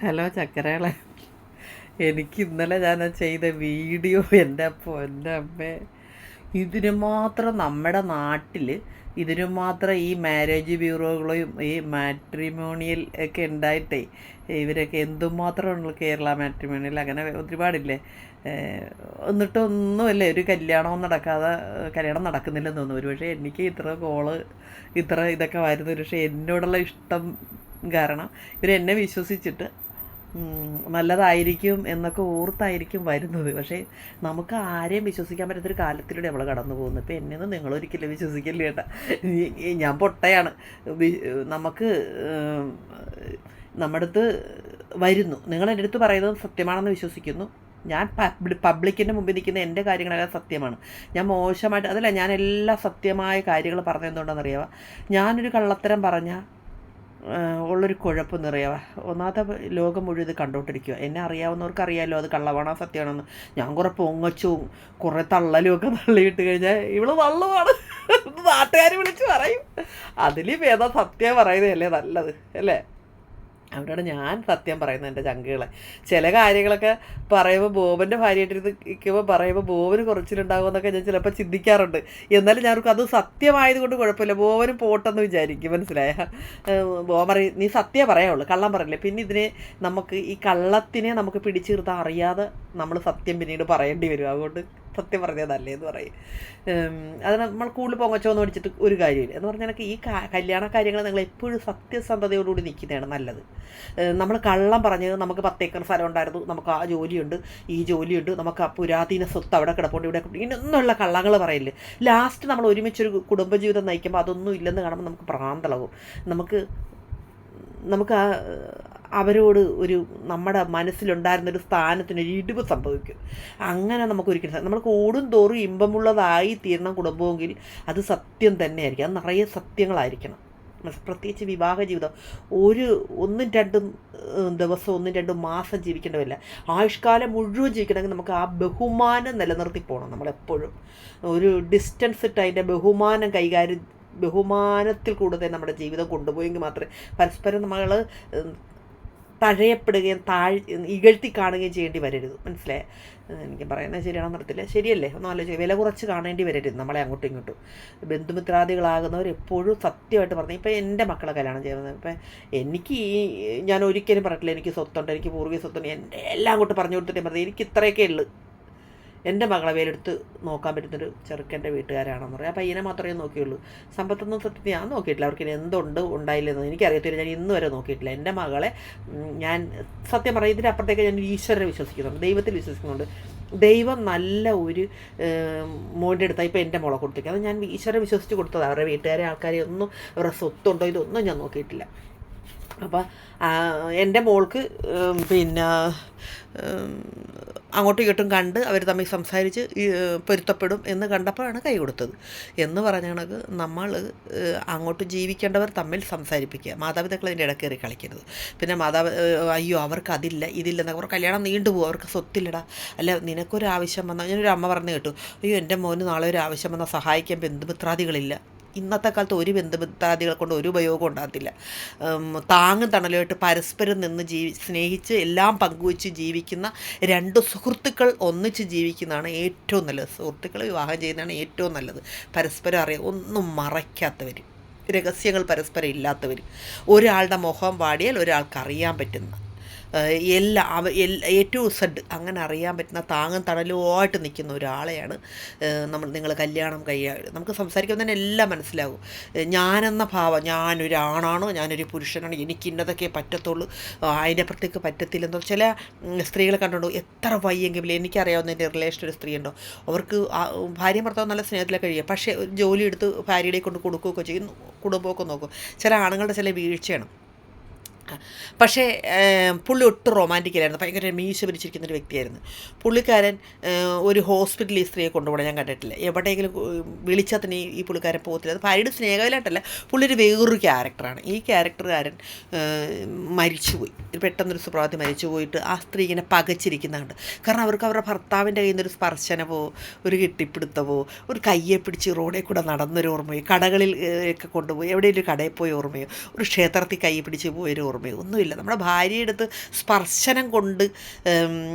Hello ചക്കരകളെ. എനിക്ക് ഇന്നലെ ഞാൻ ചെയ്ത വീഡിയോ എന്റെ അപ്പോൾ എന്റെ അമ്മേ. ഇതിന് മാത്രം നമ്മുടെ നാട്ടിൽ ഇതിന് മാത്രം ഈ മാരേജ് ബ്യൂറോകളും ഈ മാട്രിമോണിയൽ ഒക്കെ ഉണ്ടായിട്ടേ ഇവരൊക്കെ എന്തുമാത്രമാണ് കേരള മാട്രിമോണിയൽ അങ്ങനെ ഒരുപാടില്ലേ? ഏഹ് എന്നിട്ട് ഒരു കല്യാണവും നടക്കാതെ കല്യാണം നടക്കുന്നില്ലെന്ന് തോന്നുന്നു. ഒരു പക്ഷേ എനിക്ക് ഇത്ര കോൾ ഇത്ര ഇതൊക്കെ വരുന്നു പക്ഷേ എന്നോടുള്ള ഇഷ്ടം കാരണം ഇവരെന്നെ വിശ്വസിച്ചിട്ട് നല്ലതായിരിക്കും എന്നൊക്കെ ഓർത്തായിരിക്കും വരുന്നത്. പക്ഷേ നമുക്ക് ആരെയും വിശ്വസിക്കാൻ പറ്റാത്തൊരു കാലത്തിലൂടെ നമ്മൾ കടന്നു പോകുന്നത് ഇപ്പം എന്നെയൊന്നും നിങ്ങളൊരിക്കലും വിശ്വസിക്കില്ല കേട്ടാ ഞാൻ പൊട്ടയാണ്. നമുക്ക് നമ്മുടെ അടുത്ത് വരുന്നു. നിങ്ങൾ എന്റെ അടുത്ത് പറയുന്നത് സത്യമാണെന്ന് വിശ്വസിക്കുന്നു. ഞാൻ പബ്ലി പബ്ലിക്കിന്റെ മുമ്പിൽ നിൽക്കുന്ന എന്റെ കാര്യങ്ങളെല്ലാം സത്യമാണ്. ഞാൻ മോശമായിട്ട് അതല്ല ഞാൻ എല്ലാ സത്യമായ കാര്യങ്ങൾ പറഞ്ഞതെന്തുകൊണ്ടാണെന്നറിയാമോ ഞാനൊരു കള്ളത്തരം പറഞ്ഞാൽ ഉള്ളൊരു കുഴപ്പം നിറയുക ഒന്നാമത്തെ ലോകം മുഴുവൻ ഇത് കണ്ടോണ്ടിരിക്കുക എന്നെ അറിയാവുന്നവർക്ക് അറിയാമല്ലോ അത് കള്ളവാണോ സത്യമാണെന്ന്. ഞാൻ കുറേ പൊങ്ങച്ചും കുറേ തള്ളലും ഒക്കെ തള്ളിയിട്ട് കഴിഞ്ഞാൽ ഇവൾ വള്ളുവാണ് നാട്ടുകാർ വിളിച്ച് പറയും. അതിൽ ഭേദം സത്യം പറയുന്നതല്ലേ നല്ലത് അല്ലേ? അവിടെയാണ് ഞാൻ സത്യം പറയുന്നത് എന്റെ ചങ്കുകളെ. ചില കാര്യങ്ങളൊക്കെ പറയുമ്പോൾ ബോബന്റെ ഭാര്യയായിട്ടിരുന്ന് നിൽക്കുമ്പോൾ പറയുമ്പോൾ ബോബന് കുറച്ചിലുണ്ടാകുമെന്നൊക്കെ ഞാൻ ചിലപ്പോൾ ചിന്തിക്കാറുണ്ട്. എന്നാലും ഞാനർക്ക് അത് സത്യമായതുകൊണ്ട് കുഴപ്പമില്ല. ബോബന് പോട്ടെന്ന് വിചാരിക്കും. മനസ്സിലായ? ബോമറി നീ സത്യം പറയാവുള്ളൂ. കള്ളം പറയില്ലേ? പിന്നെ ഇതിനെ നമുക്ക് ഈ കള്ളത്തിനെ നമുക്ക് പിടിച്ചു നിർത്താൻ അറിയാതെ നമ്മൾ സത്യം പിന്നീട് പറയേണ്ടി വരും. അതുകൊണ്ട് സത്യം പറഞ്ഞത് നല്ലേ എന്ന് പറയും. അതിന് അത് നമ്മൾ കൂടുതൽ പൊങ്ങച്ചോന്ന് പഠിച്ചിട്ട് ഒരു കാര്യമില്ല. എന്ന് പറഞ്ഞാൽ ഈ കല്യാണ കാര്യങ്ങൾ നിങ്ങൾ എപ്പോഴും സത്യസന്ധതയോടുകൂടി നിൽക്കുന്നതാണ് നല്ലത്. നമ്മൾ കള്ളം പറഞ്ഞത് നമുക്ക് പത്തേക്കർ സ്ഥലം ഉണ്ടായിരുന്നു നമുക്ക് ആ ജോലിയുണ്ട് ഈ ജോലിയുണ്ട് നമുക്ക് ആ പുരാതീന സ്വത്ത് അവിടെ കിടപ്പുണ്ട് ഇവിടെ ഇങ്ങനെയൊന്നുള്ള കള്ളങ്ങൾ പറയില്ലേ. ലാസ്റ്റ് നമ്മൾ ഒരുമിച്ചൊരു കുടുംബജീവിതം നയിക്കുമ്പോൾ അതൊന്നും ഇല്ലെന്ന് കാണുമ്പോൾ നമുക്ക് പ്രാന്തളവും നമുക്ക് നമുക്ക് ആ അവരോട് ഒരു നമ്മുടെ മനസ്സിലുണ്ടായിരുന്ന ഒരു സ്ഥാനത്തിന് ഒരു ഇടിവ് സംഭവിക്കും. അങ്ങനെ നമുക്ക് ഒരിക്കലും നമ്മൾ കൂടും തോറും ഇമ്പമുള്ളതായി തീരണം കുടുംബമെങ്കിൽ അത് സത്യം തന്നെയായിരിക്കും. അത് നിറയെ സത്യങ്ങളായിരിക്കണം. പ്രത്യേകിച്ച് വിവാഹ ജീവിതം. ഒരു ഒന്നും രണ്ടും ദിവസം ഒന്നും രണ്ടും മാസം ജീവിക്കേണ്ടതില്ല ആയുഷ്കാലം മുഴുവൻ ജീവിക്കണമെങ്കിൽ നമുക്ക് ആ ബഹുമാനം നിലനിർത്തി പോകണം നമ്മളെപ്പോഴും. ഒരു ഡിസ്റ്റൻസ് ഇട്ട് അതിന്റെ ബഹുമാനം കൈകാര്യം ബഹുമാനത്തിൽ കൂടുതൽ നമ്മുടെ ജീവിതം കൊണ്ടുപോയെങ്കിൽ മാത്രമേ പരസ്പരം നമ്മൾ തഴയപ്പെടുകയും താഴ് ഇകഴ്ത്തി കാണുകയും ചെയ്യേണ്ടി വരരുത്. മനസ്സിലായേ? എനിക്ക് പറയുന്നത് ശരിയാണെന്ന് നടത്തില്ല ശരിയല്ലേ? ഒന്നും ആലോചിക്കുക വില കുറച്ച് കാണേണ്ടി വരരുത് നമ്മളെ അങ്ങോട്ടും ഇങ്ങോട്ടും. ബന്ധുമിത്രാദികളാകുന്നവർ എപ്പോഴും സത്യമായിട്ട് പറഞ്ഞു ഇപ്പം എന്റെ മക്കളെ കല്യാണം ചെയ്യുന്നത്. ഇപ്പം എനിക്ക് ഈ ഞാൻ ഒരിക്കലും പറഞ്ഞിട്ടില്ല എനിക്ക് സ്വത്തുണ്ട് എനിക്ക് പൂർവീയ സ്വത്തുണ്ട് എന്റെ എല്ലാം അങ്ങോട്ട് പറഞ്ഞു കൊടുത്തിട്ടേ പറഞ്ഞു. എനിക്ക് ഇത്രയൊക്കെ ഉള്ളു. എന്റെ മകളെ വേലെടുത്ത് നോക്കാൻ പറ്റുന്നൊരു ചെറുക്കന്റെ വീട്ടുകാരാണെന്ന് പറയാം. അപ്പം പയ്യനെ മാത്രമേ നോക്കിയുള്ളൂ. സമ്പത്തൊന്നും സത്യത്തിൽ ഞാൻ നോക്കിയിട്ടില്ല. അവർക്ക് ഇനി എന്തുണ്ട് ഉണ്ടായില്ലെന്ന് എനിക്കറിയത്തില്ല. ഞാൻ ഇന്നു വരെ നോക്കിയിട്ടില്ല. എന്റെ മകളെ ഞാൻ സത്യം പറയാം ഇതിന്റെ അപ്പുറത്തേക്ക് ഞാൻ ഈശ്വരനെ വിശ്വസിക്കുന്നുണ്ട്. ദൈവത്തിൽ വിശ്വസിക്കുന്നുണ്ട്. ദൈവം നല്ല ഒരു മോന്റെ അടുത്താണ് ഇപ്പോൾ എന്റെ മോളെ കൊടുത്തേക്ക് അത് ഞാൻ ഈശ്വരനെ വിശ്വസിച്ച് കൊടുത്തതാണ്. അവരുടെ വീട്ടുകാരെ ആൾക്കാരെ ഒന്നും അവരുടെ സ്വത്തുണ്ടോ ഇതൊന്നും ഞാൻ നോക്കിയിട്ടില്ല. അപ്പം എന്റെ മോൾക്ക് പിന്നെ അങ്ങോട്ടും ഇങ്ങോട്ടും കണ്ട് അവർ തമ്മിൽ സംസാരിച്ച് പൊരുത്തപ്പെടും എന്ന് കണ്ടപ്പോഴാണ് കൈ കൊടുത്തത്. എന്ന് പറഞ്ഞ കണക്ക് നമ്മൾ അങ്ങോട്ട് ജീവിക്കേണ്ടവർ തമ്മിൽ സംസാരിപ്പിക്കുക. മാതാപിതാക്കൾ അതിന്റെ ഇടയ്ക്ക് കയറി കളിക്കരുത്. പിന്നെ മാതാപിതാ അയ്യോ അവർക്ക് അതില്ല ഇതില്ലെന്ന് അവർ കല്യാണം നീണ്ടുപോകും അവർക്ക് സ്വത്തില്ലടാ. അല്ല നിനക്കൊരു ആവശ്യം വന്നാൽ ഞാനൊരു അമ്മ പറഞ്ഞു കേട്ടു. അയ്യോ എന്റെ മോന് നാളെ ഒരു ആവശ്യം വന്നാൽ സഹായിക്കാൻ ബന്ധുമിത്രാദികളില്ല ഇന്നത്തെ കാലത്ത് ഒരു ബന്ധുമിത്രാദികളെ കൊണ്ട് ഒരു ഉപയോഗം ഉണ്ടാകത്തില്ല. താങ്ങും തണലുമായിട്ട് പരസ്പരം നിന്ന് ജീവി സ്നേഹിച്ച് എല്ലാം പങ്കുവെച്ച് ജീവിക്കുന്ന രണ്ട് സുഹൃത്തുക്കൾ ഒന്നിച്ച് ജീവിക്കുന്നതാണ് ഏറ്റവും നല്ലത്. സുഹൃത്തുക്കൾ വിവാഹം ചെയ്യുന്നതാണ് ഏറ്റവും നല്ലത്. പരസ്പരം അറിയാം. ഒന്നും മറയ്ക്കാത്തവർ രഹസ്യങ്ങൾ പരസ്പരം ഇല്ലാത്തവർ ഒരാളുടെ മുഖം വാടിയാൽ ഒരാൾക്ക് അറിയാൻ പറ്റുന്ന എല്ലാ അവ എ ടു സെഡ് അങ്ങനെ അറിയാൻ പറ്റുന്ന താങ്ങും തണലുമായിട്ട് നിൽക്കുന്ന ഒരാളെയാണ് നമ്മൾ നിങ്ങൾ കല്യാണം കഴിയാൻ നമുക്ക് സംസാരിക്കുമ്പോൾ തന്നെ എല്ലാം മനസ്സിലാകും. ഞാനെന്ന ഭാവം ഞാനൊരാണാണോ ഞാനൊരു പുരുഷനാണ് എനിക്ക് ഇന്നതൊക്കെ പറ്റത്തുള്ളൂ അപ്പുറത്തേക്ക് പറ്റത്തില്ലെന്നോ ചില സ്ത്രീകളെ കണ്ടുണ്ടോ എത്ര വയ്യെങ്കിലും എനിക്കറിയാവുന്ന എന്റെ റിലേഷൻ ഒരു സ്ത്രീ ഉണ്ടോ അവർക്ക് ഭാര്യ ഭർത്താവ് നല്ല സ്നേഹത്തിലൊക്കെ കഴിയുക പക്ഷേ ജോലി എടുത്ത് ഭാര്യയുടെ കൊണ്ട് കൊടുക്കുകയൊക്കെ ചെയ്യും കുടുംബമൊക്കെ നോക്കും. ചില ആണുങ്ങളുടെ ചില വീഴ്ചയാണ്. പക്ഷേ പുള്ളി ഒട്ടും റൊമാന്റിക്കലായിരുന്നു ഭയങ്കര മീശ പിരിച്ചിരിക്കുന്ന ഒരു വ്യക്തിയായിരുന്നു. പുള്ളിക്കാരൻ ഒരു ഹോസ്പിറ്റലിൽ സ്ത്രീയെ കൊണ്ടുപോകണം. ഞാൻ കണ്ടിട്ടില്ല. എവിടെയെങ്കിലും വിളിച്ചാൽ തന്നെ ഈ- പുള്ളിക്കാരൻ പോകത്തില്ല. അത് ഭാര്യയുടെ സ്നേഹമില്ലായിട്ടല്ല പുള്ളി ഒരു വേറൊരു ക്യാരക്ടറാണ് ഈ ക്യാരക്ടറുകാരൻ മരിച്ചുപോയി. പെട്ടെന്നൊരു സുപ്രഭാതത്തിൽ മരിച്ചു പോയിട്ട് ആ സ്ത്രീ ഇങ്ങനെ പകച്ചിരിക്കുന്നുണ്ട്. കാരണം അവർക്ക് അവരുടെ ഭർത്താവിന്റെ കയ്യിൽ നിന്നൊരു സ്പർശനമോ ഒരു കെട്ടിപ്പിടുത്തമോ ഒരു കയ്യെ പിടിച്ച് റോഡിൽ കൂടെ നടന്നൊരു ഓർമ്മയോ കടകളിൽ ഒക്കെ കൊണ്ടുപോയി എവിടെയെങ്കിലും കടയിൽ പോയി ഓർമ്മയോ ഒരു ക്ഷേത്രത്തിൽ കൈ പിടിച്ച് പോയൊരു ഓർമ്മയോ ഓർമ്മയോ ഒന്നുമില്ല. നമ്മുടെ ഭാര്യയുടെ അടുത്ത് സ്പർശനം കൊണ്ട്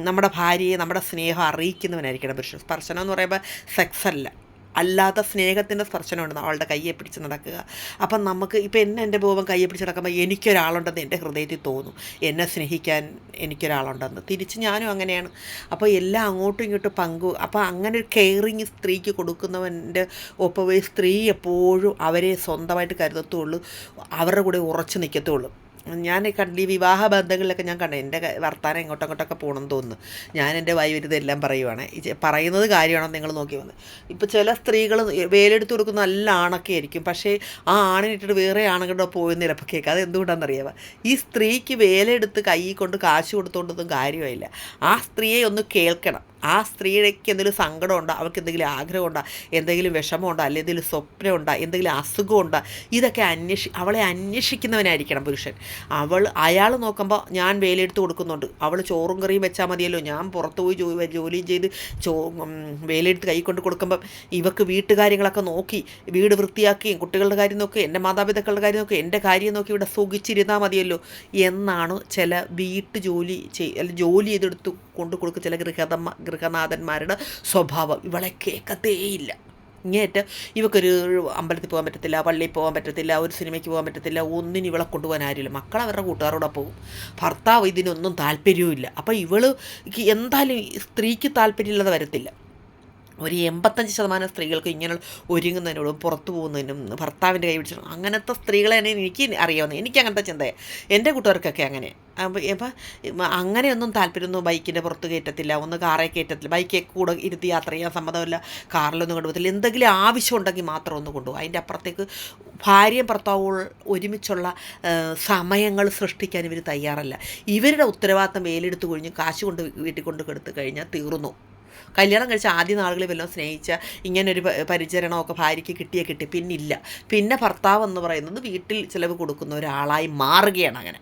നമ്മുടെ ഭാര്യയെ നമ്മുടെ സ്നേഹം അറിയിക്കുന്നവനായിരിക്കണം പുരുഷൻ. സ്പർശനം എന്ന് പറയുമ്പോൾ സെക്സ് അല്ല. അല്ലാത്ത സ്നേഹത്തിന്റെ സ്പർശനമുണ്ട് അവളുടെ കയ്യെ പിടിച്ച് നടക്കുക. അപ്പം നമുക്ക് ഇപ്പം എന്നെ എന്റെ പൂവൻ കയ്യെ പിടിച്ച് നടക്കുമ്പോൾ എനിക്കൊരാളുണ്ടെന്ന് എന്റെ ഹൃദയത്തിൽ തോന്നും. എന്നെ സ്നേഹിക്കാൻ എനിക്കൊരാളുണ്ടെന്ന്. തിരിച്ച് ഞാനും അങ്ങനെയാണ്. അപ്പോൾ എല്ലാം അങ്ങോട്ടും ഇങ്ങോട്ടും പങ്കു അപ്പോൾ അങ്ങനെ ഒരു കെയറിങ് സ്ത്രീക്ക് കൊടുക്കുന്നവന്റെ ഒപ്പം സ്ത്രീ എപ്പോഴും അവരെ സ്വന്തമായിട്ട് കരുതത്തുള്ളൂ. അവരുടെ കൂടെ ഉറച്ചു നിൽക്കത്തുള്ളൂ ഞാൻ കണ്ട് ഈ വിവാഹ ബന്ധങ്ങളിലൊക്കെ ഞാൻ കണ്ടു എന്റെ വർത്താനം ഇങ്ങോട്ടും അങ്ങോട്ടൊക്കെ പോകണമെന്ന് തോന്നുന്നു ഞാൻ എന്റെ വൈവരുതെല്ലാം പറയുവാണ്. പറയുന്നത് കാര്യമാണോ നിങ്ങൾ നോക്കി വന്ന്. ഇപ്പോൾ ചില സ്ത്രീകൾ വേലെടുത്ത് കൊടുക്കുന്ന നല്ല ആണൊക്കെ ആയിരിക്കും. പക്ഷേ ആ ആണിനിട്ടിട്ട് വേറെ ആണുങ്ങളുടെ പോയെന്ന് ചിലപ്പോൾ കേൾക്കുക അത് എന്തുകൊണ്ടാണെന്നറിയാമോ ഈ സ്ത്രീക്ക് വേലെടുത്ത് കൈ കൊണ്ട് കാശ് കൊടുത്തുകൊണ്ടൊന്നും കാര്യമായില്ല ആ സ്ത്രീയെ ഒന്ന് കേൾക്കണം. ആ സ്ത്രീക്ക് എന്തെങ്കിലും സങ്കടമുണ്ടോ? അവൾക്ക് എന്തെങ്കിലും ആഗ്രഹമുണ്ടോ? എന്തെങ്കിലും വിഷമമുണ്ടോ? അല്ലെങ്കിൽ എന്തെങ്കിലും സ്വപ്നമുണ്ടോ? എന്തെങ്കിലും അസുഖമുണ്ടോ? ഇതൊക്കെ അന്വേഷി അവളെ അന്വേഷിക്കുന്നവനായിരിക്കണം പുരുഷൻ. അവൾ അയാൾ നോക്കുമ്പോൾ ഞാൻ വേലയെടുത്ത് കൊടുക്കുന്നുണ്ട്. അവൾ ചോറും കറിയും വെച്ചാൽ മതിയല്ലോ. ഞാൻ പുറത്ത് പോയി ജോലി ജോലിയും ചെയ്ത് ചോ വേലെടുത്ത് കൈ കൊണ്ട് കൊടുക്കുമ്പം ഇവക്ക് വീട്ടുകാര്യങ്ങളൊക്കെ നോക്കി വീട് വൃത്തിയാക്കുകയും കുട്ടികളുടെ കാര്യം നോക്കി എന്റെ മാതാപിതാക്കളുടെ കാര്യം നോക്കി എന്റെ കാര്യം നോക്കി ഇവിടെ സുഖിച്ചിരുന്നാൽ മതിയല്ലോ എന്നാണ് ചില വീട്ടു ജോലി ചെയ് ജോലി ചെയ്തെടുത്ത് കൊണ്ടു കൊടുക്കും ചില ഗൃഹതമ്മ ഗൃഹനാഥന്മാരുടെ സ്വഭാവം. ഇവളെ കേൾക്കത്തേയില്ല. ഇങ്ങേറ്റ് ഇവക്കൊരു അമ്പലത്തിൽ പോകാൻ പറ്റത്തില്ല പള്ളിയിൽ പോകാൻ പറ്റത്തില്ല ഒരു സിനിമയ്ക്ക് പോകാൻ പറ്റത്തില്ല ഒന്നിനും ഇവളെ കൊണ്ടുപോകാൻ ആരുമില്ല. മക്കൾ അവരുടെ കൂട്ടുകാരോടെ പോകും ഭർത്താവ് ഇതിനൊന്നും താല്പര്യവുമില്ല. അപ്പോൾ ഇവൾ ക്ക് എന്തായാലും സ്ത്രീക്ക് താല്പര്യമില്ലാതെ വരത്തില്ല. ഒരു എൺപത്തഞ്ച് ശതമാനം സ്ത്രീകൾക്ക് ഇങ്ങനെ ഒരുങ്ങുന്നതിനോടും പുറത്തു പോകുന്നതിനും ഭർത്താവിന്റെ കൈ പിടിച്ചു അങ്ങനത്തെ സ്ത്രീകളെ തന്നെ എനിക്ക് അറിയാവുന്നത് എനിക്ക് അങ്ങനത്തെ ചിന്തയാണ് എന്റെ കൂട്ടുകാർക്കൊക്കെ അങ്ങനെ. അപ്പം അങ്ങനെയൊന്നും താല്പര്യമൊന്നും ബൈക്കിന്റെ പുറത്ത് കയറ്റത്തില്ല ഒന്ന് കാറേ കയറ്റത്തില്ല. ബൈക്കിൽ കൂടെ ഇരുത്തി യാത്ര ചെയ്യാൻ സമ്മതമല്ല കാറിലൊന്നും കൊണ്ടുപോകത്തില്ല എന്തെങ്കിലും ആവശ്യം ഉണ്ടെങ്കിൽ മാത്രം ഒന്ന് കൊണ്ടുപോകും. അതിന്റെ അപ്പുറത്തേക്ക് ഭാര്യയും ഭർത്താവും ഒരുമിച്ചുള്ള സമയങ്ങൾ സൃഷ്ടിക്കാൻ ഇവർ തയ്യാറല്ല. ഇവരുടെ ഉത്തരവാദിത്തം വേലെടുത്ത് കഴിഞ്ഞ് കാശ് കൊണ്ട് വീട്ടിൽ കൊണ്ട് കൊടുത്തു കഴിഞ്ഞാൽ തീർന്നു. കല്യാണം കഴിച്ച ആദ്യ നാളുകളിൽ വല്ലതും സ്നേഹിച്ച ഇങ്ങനൊരു പരിചരണമൊക്കെ ഭാര്യയ്ക്ക് കിട്ടിയേ കിട്ടി. പിന്നില്ല. പിന്നെ ഭർത്താവ് എന്ന് പറയുന്നത് വീട്ടിൽ ചിലവ് കൊടുക്കുന്ന ഒരാളായി മാറുകയാണ് അങ്ങനെ.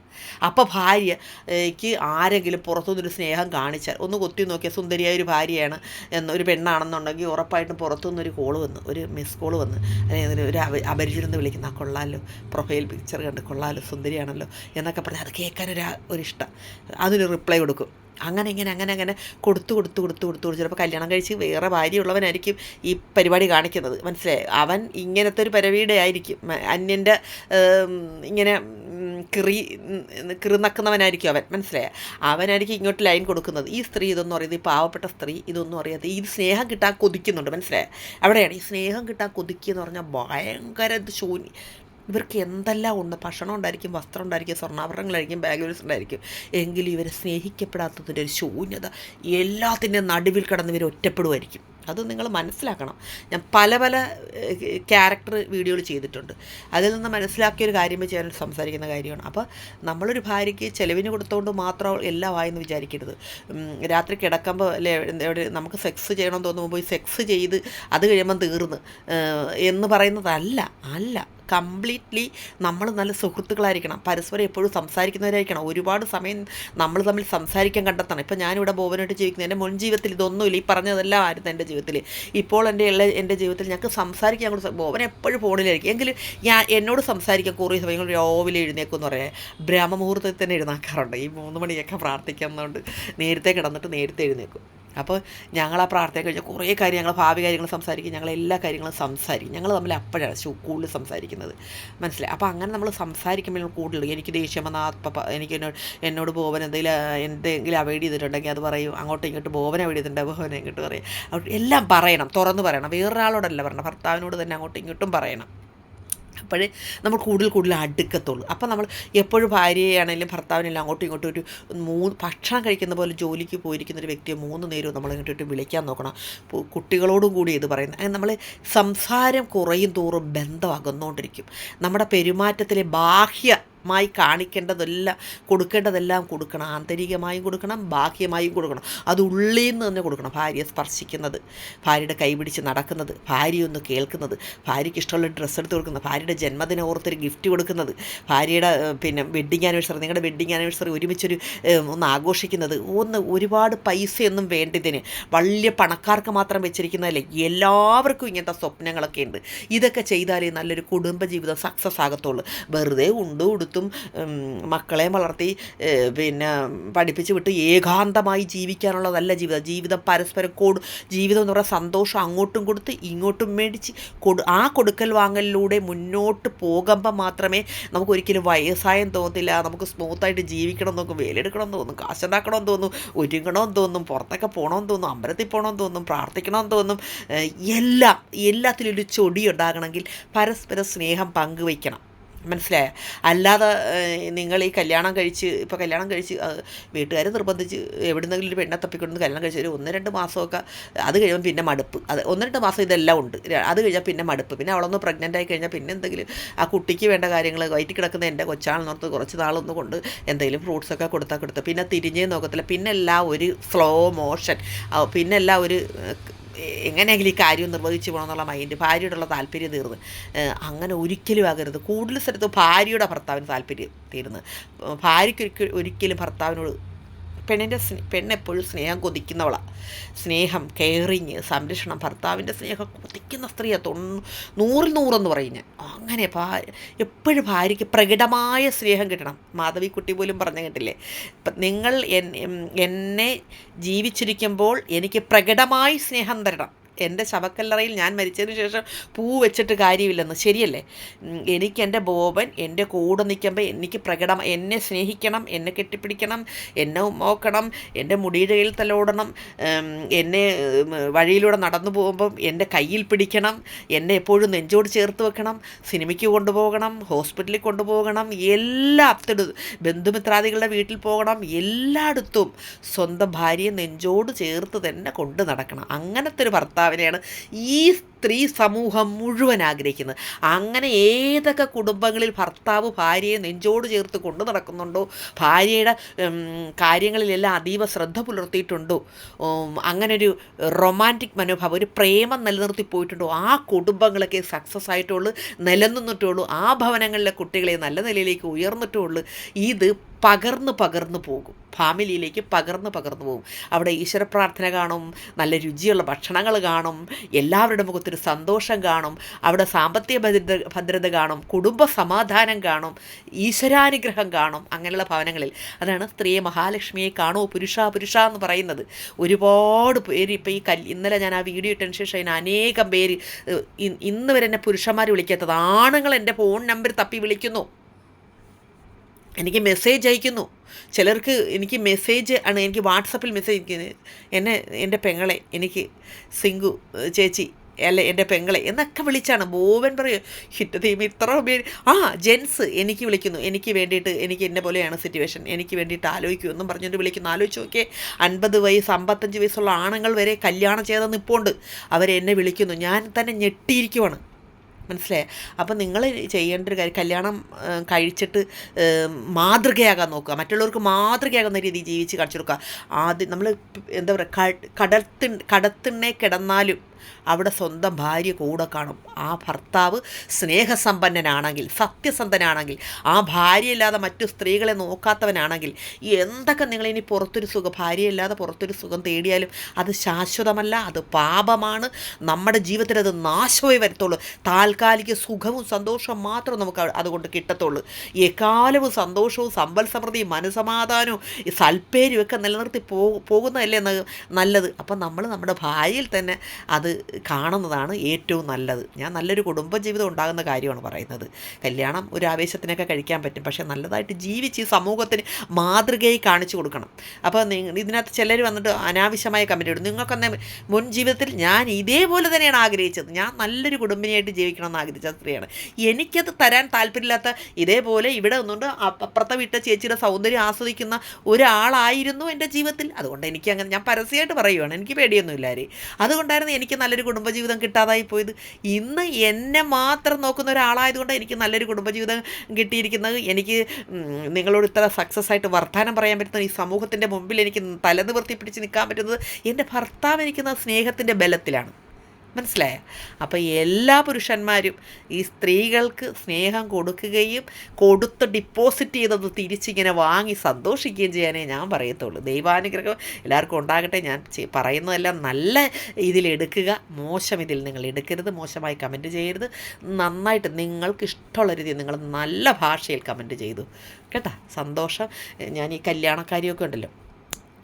അപ്പോൾ ഭാര്യയ്ക്ക് ആരെങ്കിലും പുറത്തുനിന്നൊരു സ്നേഹം കാണിച്ചാൽ ഒന്ന് കൊത്തി നോക്കിയാൽ സുന്ദരിയായ ഒരു ഭാര്യയാണ് എന്നൊരു ഒരു പെണ്ണാണെന്നുണ്ടെങ്കിൽ ഉറപ്പായിട്ടും പുറത്തുനിന്നൊരു കോൾ വന്ന് ഒരു മിസ് കോൾ വന്ന് അല്ലെങ്കിൽ ഒരു അപരിചിതം വിളിക്കുന്ന ആ കൊള്ളാലോ പ്രൊഫൈൽ പിക്ചർ കണ്ട് കൊള്ളാലോ സുന്ദരിയാണല്ലോ എന്നൊക്കെ പറഞ്ഞാൽ അത് കേൾക്കാനൊരു ഇഷ്ടം. അതിന് റിപ്ലൈ കൊടുക്കും. അങ്ങനെ ഇങ്ങനെ അങ്ങനെ അങ്ങനെ കൊടുത്തു കൊടുത്തു കൊടുത്തു കൊടുത്തു കൊടുത്തു. ചിലപ്പോൾ കല്യാണം കഴിച്ച് വേറെ ഭാര്യ ഉള്ളവനായിരിക്കും ഈ പരിപാടി കാണിക്കുന്നത്. മനസ്സിലായി? അവൻ ഇങ്ങനത്തെ ഒരു പരിപാടി ആയിരിക്കും. അന്യന്റെ ഇങ്ങനെ കിറി ഉം, കിറി നക്കുന്നവനായിരിക്കും അവൻ. മനസ്സിലായ? അവനായിരിക്കും ഇങ്ങോട്ട് ലൈൻ കൊടുക്കുന്നത്. ഈ സ്ത്രീ ഇതൊന്നും അറിയാതെ ഈ പാവപ്പെട്ട സ്ത്രീ ഇതൊന്നും അറിയാതെ ഈ സ്നേഹം കിട്ടാൻ കൊതിക്കുന്നുണ്ട്. മനസ്സിലായ? അവിടെയാണ് ഈ സ്നേഹം കിട്ടാൻ കൊതിക്കുക എന്ന് പറഞ്ഞാൽ ഭയങ്കര ഇത് ശൂന്യ. ഇവർക്ക് എന്തെല്ലാം ഉണ്ട്? ഭക്ഷണം ഉണ്ടായിരിക്കും വസ്ത്രം ഉണ്ടായിരിക്കും സ്വർണാഭരണങ്ങളായിരിക്കും ബാഗേഴ്സ് ഉണ്ടായിരിക്കും. എങ്കിലും ഇവരെ സ്നേഹിക്കപ്പെടാത്തതിന്റെ ഒരു ശൂന്യത എല്ലാത്തിന്റെ നടുവിൽ കടന്ന് ഇവർ ഒറ്റപ്പെടുമായിരിക്കും. അത് നിങ്ങൾ മനസ്സിലാക്കണം. ഞാൻ പല പല ക്യാരക്ടർ വീഡിയോകൾ ചെയ്തിട്ടുണ്ട്. അതിൽ നിന്ന് മനസ്സിലാക്കിയ ഒരു കാര്യം വെച്ച് ഞാൻ സംസാരിക്കുന്ന കാര്യമാണ്. അപ്പോൾ നമ്മളൊരു ഭാര്യയ്ക്ക് ചെലവിന് കൊടുത്തുകൊണ്ട് മാത്രം എല്ലാം ആയെന്ന് വിചാരിക്കരുത്. രാത്രി കിടക്കുമ്പോൾ അല്ലേ എവിടെ നമുക്ക് സെക്സ് ചെയ്യണമെന്ന് തോന്നുമ്പോൾ പോയി സെക്സ് ചെയ്ത് അത് കഴിയുമ്പം തീർന്ന്. എന്ന് പറയുന്നതല്ല അല്ല. കംപ്ലീറ്റ്ലി നമ്മൾ നല്ല സുഹൃത്തുക്കളായിരിക്കണം. പരസ്പരം എപ്പോഴും സംസാരിക്കുന്നവരായിരിക്കണം. ഒരുപാട് സമയം നമ്മൾ തമ്മിൽ സംസാരിക്കാൻ കണ്ടെത്തണം. ഇപ്പം ഞാനിവിടെ ബോബനായിട്ട് ജീവിക്കുന്നത് എന്റെ മുൻ ജീവിതത്തിൽ ഇതൊന്നുമില്ല. ഈ പറഞ്ഞതെല്ലാം ആയിരുന്നു എന്റെ ജീവിതത്തിൽ. ഇപ്പോൾ എന്റെ ഉള്ള എന്റെ ജീവിതത്തിൽ ഞങ്ങൾക്ക് സംസാരിക്കാൻ കൂടുതൽ ബോബൻ എപ്പോഴും ഫോണിലായിരിക്കും. എങ്കിലും ഞാൻ എന്നോട് സംസാരിക്കാൻ കുറേ സമയങ്ങൾ രാവിലെ എഴുന്നേക്കും എന്ന് പറയാം. ബ്രഹ്മമുഹൂർത്തത്തിൽ തന്നെ എഴുന്നേക്കാറുണ്ട് ഈ മൂന്ന് മണിയൊക്കെ പ്രാർത്ഥിക്കുന്നതുകൊണ്ട് നേരത്തെ കിടന്നിട്ട് നേരത്തെ എഴുന്നേക്കും അപ്പോൾ ഞങ്ങൾ ആ പ്രാർത്ഥന കഴിഞ്ഞാൽ കുറേ കാര്യം ഞങ്ങൾ ഭാവി കാര്യങ്ങൾ സംസാരിക്കും. ഞങ്ങൾ എല്ലാ കാര്യങ്ങളും സംസാരിക്കും. ഞങ്ങൾ തമ്മിൽ അപ്പോഴാണ് കൂടുതൽ സംസാരിക്കുന്നത്. മനസ്സിലായി? അപ്പോൾ അങ്ങനെ നമ്മൾ സംസാരിക്കുമ്പോൾ കൂടുതൽ എനിക്ക് ദേഷ്യം എനിക്ക് എന്നോട് എന്നോട് ബോവൻ എന്തെങ്കിലും എന്തെങ്കിലും അവൈഡ് ചെയ്തിട്ടുണ്ടെങ്കിൽ അത് പറയും. അങ്ങോട്ടും ഇങ്ങോട്ട് ബോവൻ അവൈഡ് ചെയ്തിട്ടുണ്ട് ബോവൻ ഇങ്ങോട്ട് പറയും. എല്ലാം പറയണം. തുറന്ന് പറയണം. വേറൊരാളോടല്ല പറയണം. ഭർത്താവിനോട് തന്നെ അങ്ങോട്ടും ഇങ്ങോട്ടും പറയണം. അപ്പോഴേ നമ്മൾ കൂടുതൽ കൂടുതൽ അടുക്കത്തുള്ളൂ. അപ്പോൾ നമ്മൾ എപ്പോഴും ഭാര്യയാണെങ്കിലും ഭർത്താവിനെല്ലാം അങ്ങോട്ടും ഇങ്ങോട്ടും ഒരു മൂന്ന് ഭക്ഷണം കഴിക്കുന്ന പോലെ ജോലിക്ക് പോയിരിക്കുന്ന ഒരു വ്യക്തിയെ മൂന്ന് നേരവും നമ്മൾ ഇങ്ങോട്ടും വിളിക്കാൻ നോക്കണം. കുട്ടികളോടും കൂടി ഇത് പറയുന്നത്. നമ്മൾ സംസാരം കുറയും തോറും ബന്ധം അകന്നുകൊണ്ടിരിക്കും. നമ്മുടെ പെരുമാറ്റത്തിലെ ബാഹ്യ മായി കാണിക്കേണ്ടതെല്ലാം കൊടുക്കേണ്ടതെല്ലാം കൊടുക്കണം. ആന്തരികമായും കൊടുക്കണം ബാഹ്യമായും കൊടുക്കണം. അത് ഉള്ളിൽ നിന്ന് തന്നെ കൊടുക്കണം ഭാര്യയെ സ്പർശിക്കുന്നത് ഭാര്യയുടെ കൈപിടിച്ച് നടക്കുന്നത് ഭാര്യ ഒന്ന് കേൾക്കുന്നത് ഭാര്യയ്ക്ക് ഇഷ്ടമുള്ള ഡ്രസ്സ് എടുത്ത് കൊടുക്കുന്നത് ഭാര്യയുടെ ജന്മദിനം ഓർത്തൊരു ഗിഫ്റ്റ് കൊടുക്കുന്നത് ഭാര്യയുടെ പിന്നെ വെഡ്ഡിങ് ആനിവേഴ്സറി നിങ്ങളുടെ വെഡ്ഡിങ് ആനിവേഴ്സറി ഒരുമിച്ചൊരു ഒന്ന് ആഘോഷിക്കുന്നത് ഒന്ന് ഒരുപാട് പൈസയൊന്നും വേണ്ടതിന് വലിയ പണക്കാർക്ക് മാത്രം വെച്ചിരിക്കുന്നതല്ലേ എല്ലാവർക്കും ഇങ്ങനത്തെ സ്വപ്നങ്ങളൊക്കെ ഉണ്ട്. ഇതൊക്കെ ചെയ്താലേ നല്ലൊരു കുടുംബജീവിതം സക്സസ് ആകത്തുള്ളൂ. വെറുതെ ഉണ്ട് കൊടുത്തും മക്കളെ വളർത്തി പിന്നെ പഠിപ്പിച്ച് വിട്ട് ഏകാന്തമായി ജീവിക്കാനുള്ളതല്ല ജീവിതം. ജീവിതം പരസ്പരം കൊടു ജീവിതം എന്ന് പറയുന്ന സന്തോഷം അങ്ങോട്ടും കൊടുത്ത് ഇങ്ങോട്ടും മേടിച്ച് കൊടു ആ കൊടുക്കൽ വാങ്ങലിലൂടെ മുന്നോട്ട് പോകുമ്പോൾ മാത്രമേ നമുക്ക് ഒരിക്കലും വയസ്സായം തോന്നത്തില്ല. നമുക്ക് സ്മൂത്തായിട്ട് ജീവിക്കണം നോക്കും വേലെടുക്കണമെന്ന് തോന്നും കാശുണ്ടാക്കണമെന്ന് തോന്നും ഒരുങ്ങണമെന്ന് തോന്നും പുറത്തൊക്കെ പോകണമെന്ന് തോന്നും അമ്പലത്തിൽ പോകണമെന്ന് തോന്നും പ്രാർത്ഥിക്കണമെന്ന് തോന്നും എല്ലാം എല്ലാത്തിലും ഒരു ചൊടി ഉണ്ടാകണമെങ്കിൽ പരസ്പര സ്നേഹം പങ്കുവയ്ക്കണം. മനസ്സിലായ? അല്ലാതെ നിങ്ങൾ ഈ കല്യാണം കഴിച്ച് ഇപ്പോൾ കല്യാണം കഴിച്ച് വീട്ടുകാർ നിർബന്ധിച്ച് എവിടുന്നെങ്കിലും ഒരു പെണ്ണെ തപ്പിക്കൊണ്ട് കല്യാണം കഴിച്ച് ഒരു ഒന്ന് രണ്ട് മാസമൊക്കെ അത് കഴിയുമ്പോൾ പിന്നെ മടുപ്പ്. അത് ഒന്ന് രണ്ട് മാസം ഇതെല്ലാം ഉണ്ട്. അത് കഴിഞ്ഞാൽ പിന്നെ മടുപ്പ്. പിന്നെ അവളൊന്ന് പ്രഗ്നന്റ് ആയി കഴിഞ്ഞാൽ പിന്നെ എന്തെങ്കിലും ആ കുട്ടിക്ക് വേണ്ട കാര്യങ്ങൾ വയറ്റി കിടക്കുന്ന എന്റെ കൊച്ചാണെന്നോർത്ത് കുറച്ച് നാളൊന്നും കൊണ്ട് എന്തെങ്കിലും ഫ്രൂട്ട്സൊക്കെ കൊടുത്താൽ കൊടുത്താൽ പിന്നെ തിരിഞ്ഞേ നോക്കത്തില്ല. പിന്നെ എല്ലാം ഒരു സ്ലോ മോഷൻ പിന്നെ എല്ലാം ഒരു എങ്ങനെയെങ്കിലും ഈ കാര്യം നിർവഹിച്ച് പോകണമെന്നുള്ള മൈൻഡ് ഭാര്യയോടുള്ള താല്പര്യം തീർന്ന്. അങ്ങനെ ഒരിക്കലും ആകരുത്. കൂടുതൽ സ്ഥലത്ത് ഭാര്യയുടെ ഭർത്താവിന് താല്പര്യം തീരുന്നത് ഭാര്യയ്ക്ക് ഒരിക്കലും ഭർത്താവിനോട് പെണ്ണിന്റെ സ്നേ പെണ്ണെപ്പോഴും സ്നേഹം കൊതിക്കുന്നവളാണ് സ്നേഹം കെയറിങ് സംരക്ഷണം ഭർത്താവിന്റെ സ്നേഹം കൊതിക്കുന്ന സ്ത്രീയാണ് തൊണ്ണൂ നൂറിൽ നൂറെന്ന് പറയുന്നത് അങ്ങനെ ഭാ എപ്പോഴും ഭാര്യയ്ക്ക് പ്രകടമായ സ്നേഹം കിട്ടണം. മാധവിക്കുട്ടി പോലും പറഞ്ഞു കേട്ടില്ലേ? ഇപ്പം നിങ്ങൾ എന്നെ ജീവിച്ചിരിക്കുമ്പോൾ എനിക്ക് പ്രകടമായി സ്നേഹം തരണം. എന്റെ ശവക്കല്ലറയിൽ ഞാൻ മരിച്ചതിന് ശേഷം പൂ വെച്ചിട്ട് കാര്യമില്ലെന്ന്. ശരിയല്ലേ? എനിക്ക് എന്റെ ബോബൻ എന്റെ കൂടെ നിൽക്കുമ്പോൾ എനിക്ക് പ്രകടം എന്നെ സ്നേഹിക്കണം എന്നെ കെട്ടിപ്പിടിക്കണം എന്നെ നോക്കണം എന്റെ മുടിയുടെ കയ്യിൽ തലോടണം എന്നെ വഴിയിലൂടെ നടന്നു പോകുമ്പം എന്റെ കയ്യിൽ പിടിക്കണം എന്നെ എപ്പോഴും നെഞ്ചോട് ചേർത്ത് വെക്കണം സിനിമയ്ക്ക് കൊണ്ടുപോകണം ഹോസ്പിറ്റലിൽ കൊണ്ടുപോകണം എല്ലാത്തിടും ബന്ധുമിത്രാദികളുടെ വീട്ടിൽ പോകണം എല്ലായിടത്തും സ്വന്തം ഭാര്യയെ നെഞ്ചോട് ചേർത്ത് തന്നെ കൊണ്ടു നടക്കണം. അങ്ങനത്തെ ഒരു ഭർത്താവിനെയാണ് ഈ സ്ത്രീ സമൂഹം മുഴുവൻ ആഗ്രഹിക്കുന്നത്. അങ്ങനെ ഏതൊക്കെ കുടുംബങ്ങളിൽ ഭർത്താവ് ഭാര്യയെ നെഞ്ചോട് ചേർത്ത് കൊണ്ടു നടക്കുന്നുണ്ടോ? ഭാര്യയുടെ കാര്യങ്ങളിലെല്ലാം അതീവ ശ്രദ്ധ പുലർത്തിയിട്ടുണ്ടോ? അങ്ങനൊരു റൊമാന്റിക് മനോഭാവം ഒരു പ്രേമം നിലനിർത്തി പോയിട്ടുണ്ടോ? ആ കുടുംബങ്ങളൊക്കെ സക്സസ് ആയിട്ടുള്ളൂ നിലനിന്നിട്ടുള്ളൂ ആ ഭവനങ്ങളിലെ കുട്ടികളെ നല്ല നിലയിലേക്ക് ഉയർന്നിട്ടുള്ളൂ. ഇത് പകർന്ന് പകർന്ന് പോകും. ഫാമിലിയിലേക്ക് പകർന്ന് പകർന്നു പോകും. അവിടെ ഈശ്വര പ്രാർത്ഥന കാണും നല്ല രുചിയുള്ള ഭക്ഷണങ്ങൾ കാണും എല്ലാവരുടെ മുഖത്തൊരു സന്തോഷം കാണും. അവിടെ സാമ്പത്തിക ഭദ്രത ഭദ്രത കാണും. കുടുംബ സമാധാനം കാണും. ഈശ്വരാനുഗ്രഹം കാണും അങ്ങനെയുള്ള ഭവനങ്ങളിൽ. അതാണ് സ്ത്രീയെ മഹാലക്ഷ്മിയെ കാണുമോ പുരുഷ പുരുഷ എന്ന് പറയുന്നത്. ഒരുപാട് പേര് ഇപ്പോൾ ഈ കൽ ഇന്നലെ ഞാൻ ആ വീഡിയോ ഇട്ടതിന് ശേഷം അതിന് അനേകം പേര് ഇന്ന് വരെ എന്നെ പുരുഷന്മാർ വിളിക്കാത്തത്. ആണുങ്ങൾ എന്റെ ഫോൺ നമ്പർ തപ്പി വിളിക്കുന്നു. എനിക്ക് മെസ്സേജ് അയക്കുന്നു. ചിലർക്ക് എനിക്ക് മെസ്സേജ് ആണ്. എനിക്ക് വാട്സപ്പിൽ മെസ്സേജ് എന്നെ എന്റെ പെങ്ങളെ എനിക്ക് സിങ്കു ചേച്ചി അല്ലെ എന്റെ പെങ്ങളെ എന്നൊക്കെ വിളിച്ചാണ്. ബോവൻ പറയും ഹിറ്റ് തീം ഇത്ര ആ ജെൻസ് എനിക്ക് വിളിക്കുന്നു. എനിക്ക് വേണ്ടിയിട്ട് എനിക്ക് എന്നെ പോലെയാണ് സിറ്റുവേഷൻ എനിക്ക് വേണ്ടിയിട്ട് ആലോചിക്കൂ എന്നും പറഞ്ഞുകൊണ്ട് വിളിക്കുന്നു. ആലോചിച്ച് നോക്കിയേ അൻപത് വയസ്സ് അമ്പത്തഞ്ച് വയസ്സുള്ള ആണുങ്ങൾ വരെ കല്യാണം ചെയ്ത നിപ്പുണ്ട്. അവരെന്നെ വിളിക്കുന്നു. ഞാൻ തന്നെ ഞെട്ടിയിരിക്കുവാണ്. മനസ്സിലായേ? അപ്പം നിങ്ങൾ ചെയ്യേണ്ട ഒരു കാര്യം കല്യാണം കഴിച്ചിട്ട് മാതൃകയാകാൻ നോക്കുക. മറ്റുള്ളവർക്ക് മാതൃകയാകുന്ന രീതിയിൽ ജീവിച്ച് കാണിച്ചു കൊടുക്കുക. ആദ്യം നമ്മൾ എന്താ പറയുക കടത്തി കടത്തിണ്ണെ കിടന്നാലും അവിടെ സ്വന്തം ഭാര്യ കൂടെ കാണും. ആ ഭർത്താവ് സ്നേഹസമ്പന്നനാണെങ്കിൽ സത്യസന്ധനാണെങ്കിൽ ആ ഭാര്യയില്ലാതെ മറ്റു സ്ത്രീകളെ നോക്കാത്തവനാണെങ്കിൽ എന്തൊക്കെ നിങ്ങളിനി പുറത്തൊരു സുഖം ഭാര്യയില്ലാതെ പുറത്തൊരു സുഖം തേടിയാലും അത് ശാശ്വതമല്ല അത് പാപമാണ്. നമ്മുടെ ജീവിതത്തിൽ അത് നാശമേ വരത്തുള്ളൂ. താൽക്കാലിക സുഖവും സന്തോഷവും മാത്രം നമുക്ക് അതുകൊണ്ട് കിട്ടത്തുള്ളൂ. എക്കാലവും സന്തോഷവും സമ്പൽ സമൃദ്ധിയും മനസമാധാനവും സൽപ്പേരും ഒക്കെ നിലനിർത്തി പോകുന്നതല്ലേ നല്ലത്. അപ്പം നമ്മൾ നമ്മുടെ ഭാര്യയിൽ തന്നെ അത് കാണുന്നതാണ് ഏറ്റവും നല്ലത്. ഞാൻ നല്ലൊരു കുടുംബജീവിതം ഉണ്ടാകുന്ന കാര്യമാണ് പറയുന്നത്. കല്യാണം ഒരു ആവേശത്തിനൊക്കെ കഴിക്കാൻ പറ്റും. പക്ഷേ നല്ലതായിട്ട് ജീവിച്ച് ഈ സമൂഹത്തിന് മാതൃകയായി കാണിച്ചു കൊടുക്കണം. അപ്പോൾ ഇതിനകത്ത് ചിലർ വന്നിട്ട് അനാവശ്യമായ കമന്റ് ഇടും. നിങ്ങൾക്കൊന്നെ മുൻ ജീവിതത്തിൽ ഞാൻ ഇതേപോലെ തന്നെയാണ് ആഗ്രഹിച്ചത്. ഞാൻ നല്ലൊരു കുടുംബിനിയായിട്ട് ജീവിക്കണമെന്ന് ആഗ്രഹിച്ച സ്ത്രീയാണ്. എനിക്കത് തരാൻ താല്പര്യമില്ലാത്ത ഇതേപോലെ ഇവിടെ ഒന്നുകൊണ്ട് അപ്പ- അപ്പുറത്തെ വീട്ടിലെ ചേച്ചിയുടെ സൗന്ദര്യം ആസ്വദിക്കുന്ന ഒരാളായിരുന്നു എന്റെ ജീവിതത്തിൽ. അതുകൊണ്ട് എനിക്ക് അങ്ങനെ ഞാൻ പരസ്യമായിട്ട് പറയുവാണ്. എനിക്ക് പേടിയൊന്നുമില്ലാരെ അതുകൊണ്ടായിരുന്നു എനിക്ക് നല്ലൊരു കുടുംബജീവിതം കിട്ടാതായി പോയത്. ഇന്ന് എന്നെ മാത്രം നോക്കുന്ന ഒരാളായതുകൊണ്ട് എനിക്ക് നല്ലൊരു കുടുംബജീവിതം കിട്ടിയിരിക്കുന്നത്. എനിക്ക് നിങ്ങളോട് ഇത്ര സക്സസ് ആയിട്ട് വർത്തമാനം പറയാൻ പറ്റുന്ന ഈ സമൂഹത്തിന്റെ മുമ്പിൽ എനിക്ക് തലനിവർത്തി പിടിച്ച് നിൽക്കാൻ പറ്റുന്നത് എന്റെ ഭർത്താവ് എനിക്കുന്ന സ്നേഹത്തിന്റെ ബലത്തിലാണ്. മനസ്സിലായ? അപ്പോൾ എല്ലാ പുരുഷന്മാരും ഈ സ്ത്രീകൾക്ക് സ്നേഹം കൊടുക്കുകയും കൊടുത്ത് ഡിപ്പോസിറ്റ് ചെയ്തത് തിരിച്ചിങ്ങനെ വാങ്ങി സന്തോഷിക്കുകയും ചെയ്യാനേ ഞാൻ പറയത്തുള്ളൂ. ദൈവാനുഗ്രഹം എല്ലാവർക്കും ഉണ്ടാകട്ടെ. ഞാൻ പറയുന്നതെല്ലാം നല്ല ഇതിലെടുക്കുക മോശം ഇതിൽ നിങ്ങൾ എടുക്കരുത്. മോശമായി കമന്റ് ചെയ്യരുത്. നന്നായിട്ട് നിങ്ങൾക്ക് ഇഷ്ടമുള്ള രീതിയിൽ നിങ്ങൾ നല്ല ഭാഷയിൽ കമന്റ് ചെയ്തു. കേട്ടോ? സന്തോഷം. ഞാൻ ഈ കല്യാണക്കാരിയൊക്കെ ഉണ്ടല്ലോ.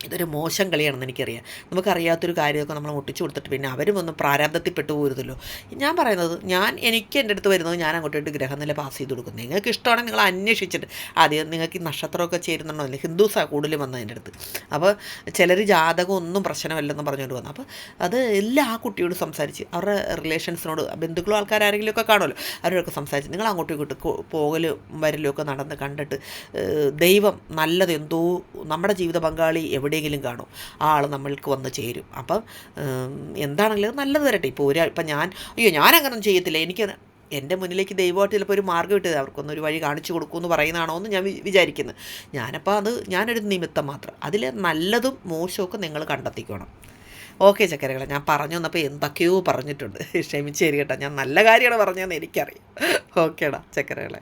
ഇതൊരു മോശം കളിയാണെന്ന് എനിക്കറിയാം. നമുക്കറിയാത്തൊരു കാര്യമൊക്കെ നമ്മൾ മുട്ടിച്ചു കൊടുത്തിട്ട് പിന്നെ അവരും ഒന്ന് പ്രാരാബ്ധത്തിൽ പെട്ടു പോരുതല്ലോ. ഞാൻ പറയുന്നത് ഞാൻ എനിക്ക് എന്റെ അടുത്ത് വരുന്നത് ഞാൻ അങ്ങോട്ടോട്ട് ഗ്രഹനില പാസ് ചെയ്ത് കൊടുക്കും നിങ്ങൾക്ക് ഇഷ്ടമാണെങ്കിൽ നിങ്ങൾ അന്വേഷിച്ചിട്ട് ആദ്യം നിങ്ങൾക്ക് ഈ നക്ഷത്രമൊക്കെ ചേരുന്നുണ്ടോ അല്ലെങ്കിൽ ഹിന്ദുസാണ് കൂടുതലും വന്നത് എന്റെ അടുത്ത്. അപ്പോൾ ചിലർ ജാതകം ഒന്നും പ്രശ്നമല്ലെന്ന് പറഞ്ഞുകൊണ്ട് വന്നു. അപ്പോൾ അത് എല്ലാ ആ കുട്ടിയോട് സംസാരിച്ച് അവരുടെ റിലേഷൻസിനോട് ബന്ധുക്കളോ ആൾക്കാരെങ്കിലും ഒക്കെ കാണുമല്ലോ. അവരോടൊക്കെ സംസാരിച്ച് നിങ്ങൾ അങ്ങോട്ടും ഇങ്ങോട്ടും പോകലും വരലും ഒക്കെ നടന്ന് കണ്ടിട്ട് ദൈവം നല്ലത് എന്തോ നമ്മുടെ ജീവിത പങ്കാളി എവിടെയെങ്കിലും കാണും ആ ആൾ നമ്മൾക്ക് വന്ന് ചേരും. അപ്പം എന്താണെങ്കിലും നല്ലത് വരട്ടെ ഇപ്പോൾ ഒരു ഇപ്പം ഞാൻ അയ്യോ ഞാൻ അങ്ങനൊന്നും ചെയ്യത്തില്ല. എനിക്ക് എന്റെ മുന്നിലേക്ക് ദൈവമായിട്ട് ചിലപ്പോൾ ഒരു മാർഗം ഇട്ടത് അവർക്കൊന്ന് ഒരു വഴി കാണിച്ചു കൊടുക്കുമെന്ന് പറയുന്നതാണോ എന്ന് ഞാൻ വിചാരിക്കുന്നത് ഞാനപ്പോൾ അത് ഞാനൊരു നിമിത്തം മാത്രം. അതിൽ നല്ലതും മോശമൊക്കെ നിങ്ങൾ കണ്ടെത്തിക്കണം. ഓക്കെ ചക്കരകളെ ഞാൻ പറഞ്ഞു വന്നപ്പോൾ എന്തൊക്കെയോ പറഞ്ഞിട്ടുണ്ട്. ക്ഷമിച്ചേരി കേട്ടോ. ഞാൻ നല്ല കാര്യമാണ് പറഞ്ഞതെന്ന് എനിക്കറിയാം. ഓക്കേടാ ചക്കരകളെ.